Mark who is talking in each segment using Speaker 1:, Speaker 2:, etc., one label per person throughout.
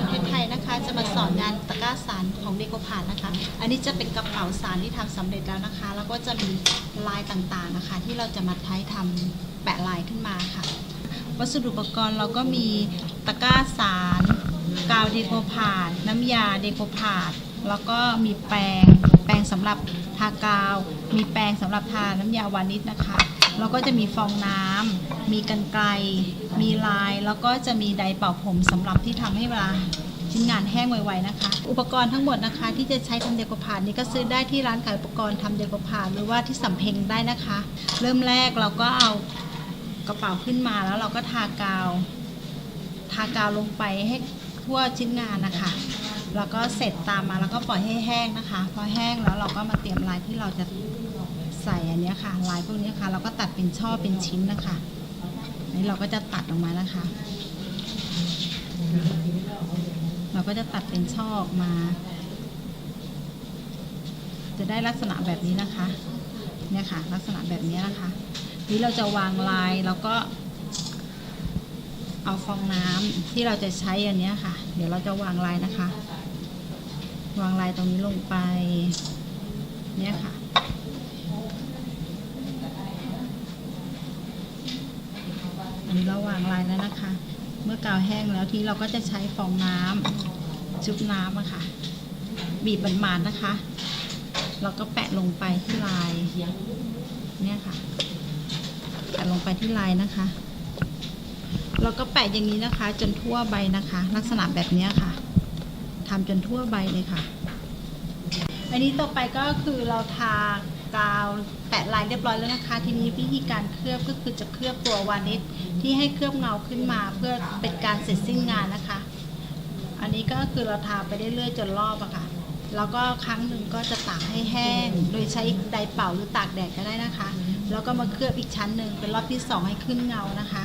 Speaker 1: มืองเพชรไทยนะคะ จะมาสอนงานตะกร้าสารของเดโกพาดนะคะ อันนี้จะเป็นกระเป๋าสารที่ทำสำเร็จแล้วนะคะ แล้วก็จะมีลายต่างๆนะคะ ที่เราจะมาใช้ทำแปะลายขึ้นมาค่ะ วัสดุอุปกรณ์เราก็มีตะกร้าสารกาวเดโกพาดน้ำยาเดโกพาดแล้วก็มีแปรงแปรงสำหรับทากาว มีแปรงสำหรับทาน้ำยาวานิชนะคะ แล้วก็จะมีฟองน้ำมีกันไกล มีลาย แล้วก็จะมีไดร์เป่าผมสำหรับที่ทำให้เวลาชิ้นงานแห้งไวๆนะคะ อุปกรณ์ทั้งหมดนะคะ ที่จะใช้ทำเดโกพาดนี้ก็ซื้อได้ที่ร้านขายอุปกรณ์ทำเดโกพาดหรือว่าที่สำเพ็งได้นะคะ เริ่มแรกเราก็เอากระเป๋าขึ้นมาแล้วเราก็ทากาว ทากาวลงไปให้ทั่วชิ้นงานนะคะ แล้วก็เสร็จตามมาแล้วก็ปล่อยให้แห้งนะคะ พอแห้งแล้วเราก็มาเตรียมลายที่เราจะ ใส่อันนี้ค่ะ ลายพวกนี้ค่ะ เราก็ตัดเป็นช่อเป็นชิ้นนะคะนี่เราก็จะตัดออกมานะคะ เราก็จะตัดเป็นช่อออกมา จะได้ลักษณะแบบนี้นะคะ เนี่ยค่ะ ลักษณะแบบนี้นะคะ นี้เราจะวางลายแล้วก็ เอาฟองน้ำที่เราจะใช้อันนี้ค่ะ เดี๋ยวเราจะวางลายนะคะ วางลายตรงนี้ลงไป เนี่ยค่ะ อันนี้เราวางลายแล้วนะคะ เมื่อกาวแห้งแล้วที่เราก็จะใช้ฟองน้ำชุบน้ำอะค่ะ บีบหมาดๆนะคะ เราก็แปะลงไปที่ลายเนี่ยค่ะ แปะลงไปที่ลายนะคะ เราก็แปะอย่างนี้นะคะ จนทั่วใบนะคะ ลักษณะแบบเนี้ยค่ะทำจนทั่วใบเลยค่ะ อันนี้ต่อไปก็คือเราทา กาวแปะลายเรียบร้อยแล้วนะคะ ทีนี้วิธีการเคลือบก็คือจะเคลือบตัววานิชที่ให้เคลือบเงาขึ้นมาเพื่อเป็นการเสร็จสิ้นงานนะคะ อันนี้ก็คือเราทาไปเรื่อยๆจนรอบอะค่ะ แล้วก็ครั้งหนึ่งก็จะตากให้แห้ง โดยใช้ไดร์เป่าหรือตากแดดก็ได้นะคะ แล้วก็มาเคลือบอีกชั้นหนึ่งเป็นรอบที่สองให้ขึ้นเงานะคะ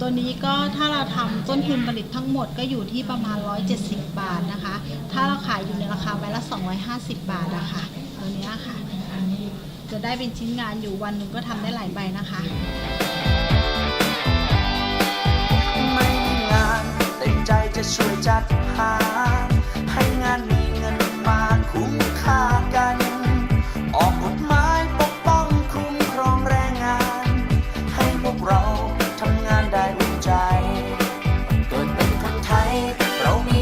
Speaker 1: ตัวนี้ก็ถ้าเราทำต้นทุนผลิตทั้งหมดก็อยู่ที่ประมาณ 170 บาทนะคะ ถ้าเราขายอยู่ในราคาใบละ 250 บาทนะคะตัวเนี้ยค่ะ จะได้เป็นชิ้นงานอยู่วันหนึ่งก็ทำได้หลายใบนะคะ
Speaker 2: ไม่งานแต่ใจจะช่วยจัดหา ให้งานมีเงินมาคุ้มค่ากัน ออกกฎหมายปกป้องคุ้มครองแรงงาน ให้พวกเราทำงานได้อุ่นใจ เกิดเป็นคนไทยเรามี